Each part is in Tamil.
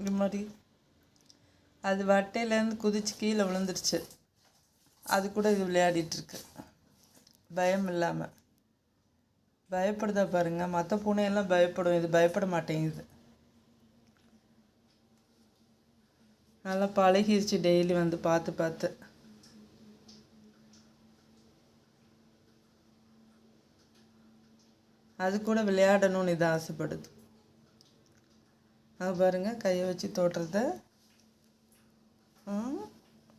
இது மாதிரி. அது வட்டையிலேருந்து குதிச்சு கீழே விழுந்துருச்சு. அது கூட இது விளையாடிட்டுருக்கு. பயம் இல்லாமல் பயப்படுதா பாருங்கள் மற்ற பூனையெல்லாம் பயப்படும். இது பயப்பட மாட்டேங்குது. நல்லா பழகிருச்சு டெய்லி வந்து பார்த்து பார்த்து. அது கூட விளையாடணும்னு இது ஆசைப்படுது. அது பாருங்கள் கையை வச்சு தொடுறத ம்,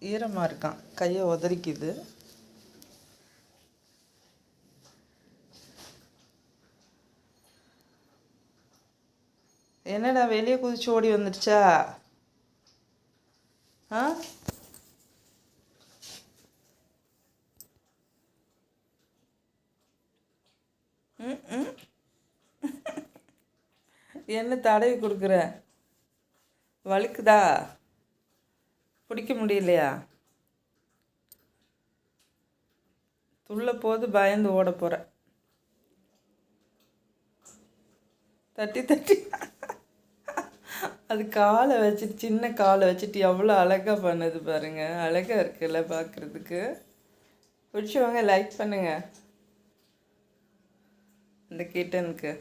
ஈரமாக இருக்கான். கையை உதறிக்குது. என்னடா வெளியே குதிச்சு ஓடி வந்துடுச்சா? ஆ? ம், ம். என்ன தடவி கொடுக்குற? வழுக்குதா? பிடிக்க முடியலையா? துள்ள போது பயந்து ஓட போகிற தட்டி தட்டி. அது காலை வச்சுட்டு சின்ன காலை வச்சுட்டு எவ்வளோ அழகாக பண்ணுது பாருங்கள் அழகாக இருக்குல்ல பார்க்குறதுக்கு பிடிச்சவங்க லைக் பண்ணுங்கள் இந்த கிட்டனுக்கு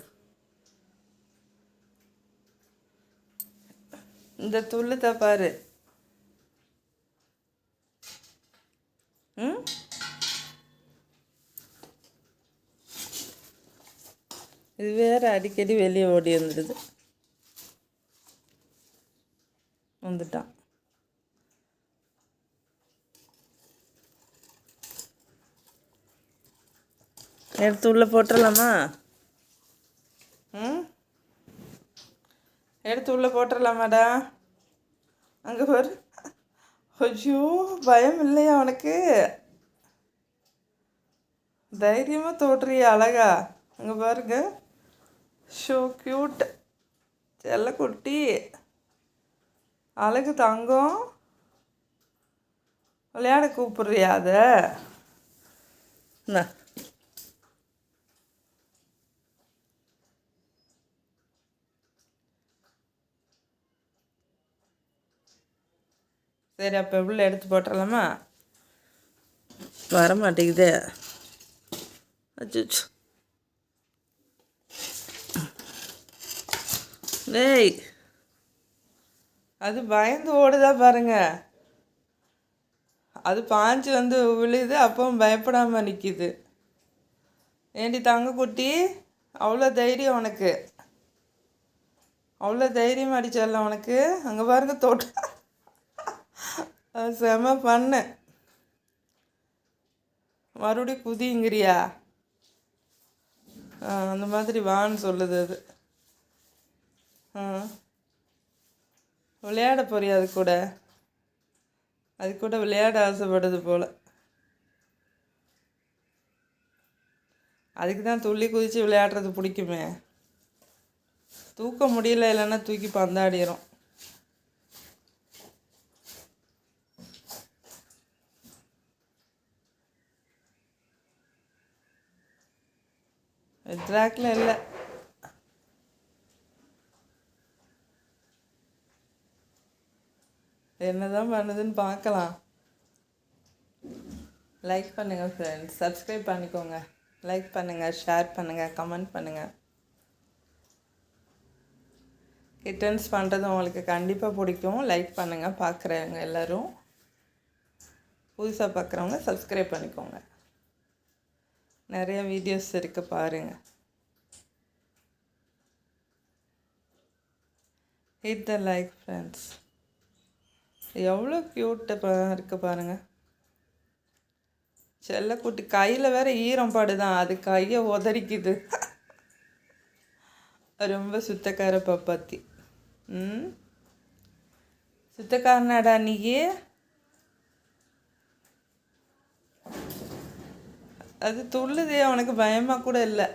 இந்த துள்ளு பாரு. ம்? இது வேற அடிக்கடி வெளியே ஓடி வந்துடுது. வந்துட்டான். எடுத்து உள்ள போட்டுடலாமா ம் எடுத்து உள்ளே போட்டுடலாம் மேடம் அங்கே பாரு. ஐயோ பயம் இல்லையா உனக்கு? தைரியமாக தோற்றுறிய அழகா. அங்கே பாருங்க. ஷோ க்யூட் செல்ல குட்டி. அழகு தங்கம். விளையாட கூப்பிடுறியா அதை? என்ன சரி அப்போ உள்ள எடுத்து போட்டுடலாமா வர மாட்டேங்குதே அச்சோ டேய். அது பயந்து ஓடுதா பாருங்க. அது பாஞ்சு வந்து விழுது அப்பவும் பயப்படாமல் நிற்கிது ஏண்டி தங்க குட்டி அவ்வளோ தைரியம் உனக்கு? அவ்வளோ தைரியம் அடிச்சல்ல உனக்கு? அங்கே பாருங்க தோட்டம். அது செம பண்ண மறுபடியும் குதிங்கிறியா? ஆ, அந்த மாதிரி வான்னு சொல்லுது அது. ஆ. விளையாட போறியா அது கூட? அது கூட விளையாட ஆசைப்படுது போல். அதுக்கு தான் துள்ளி குதித்து விளையாடுறது பிடிக்குமே. தூக்க முடியல இல்லைன்னா தூக்கி ட்ராக்ல இல்லை. என்னதான் பண்ணுதுன்னு பார்க்கலாம். லைக் பண்ணுங்கள் ஃப்ரெண்ட்ஸ் சப்ஸ்கிரைப் பண்ணிக்கோங்க. லைக் பண்ணுங்கள் ஷேர் பண்ணுங்கள் கமெண்ட் பண்ணுங்கள் கிட்டன்ஸ் பண்ணுறது உங்களுக்கு கண்டிப்பாக பிடிக்கும். லைக் பண்ணுங்கள் பார்க்குறவங்க எல்லோரும். புதுசாக பார்க்குறவங்க சப்ஸ்கிரைப் பண்ணிக்கோங்க. நிறைய வீடியோஸ் இருக்குது பாருங்கள் ஹிட் த லைக் ஃப்ரெண்ட்ஸ் எவ்வளோ க்யூட்டாக இருக்குது பாருங்கள் பாருங்க. செல்லக்குட்டி கையில் வேற ஈரம் பாடுதான் அது கையை உதறிக்குது. ரொம்ப சுத்தக்கார பப்பாத்தி. ம்? சுத்தக்காரனாடா நீயே? அது துள்ளுதே அவனுக்கு பயமாக கூட இல்லை.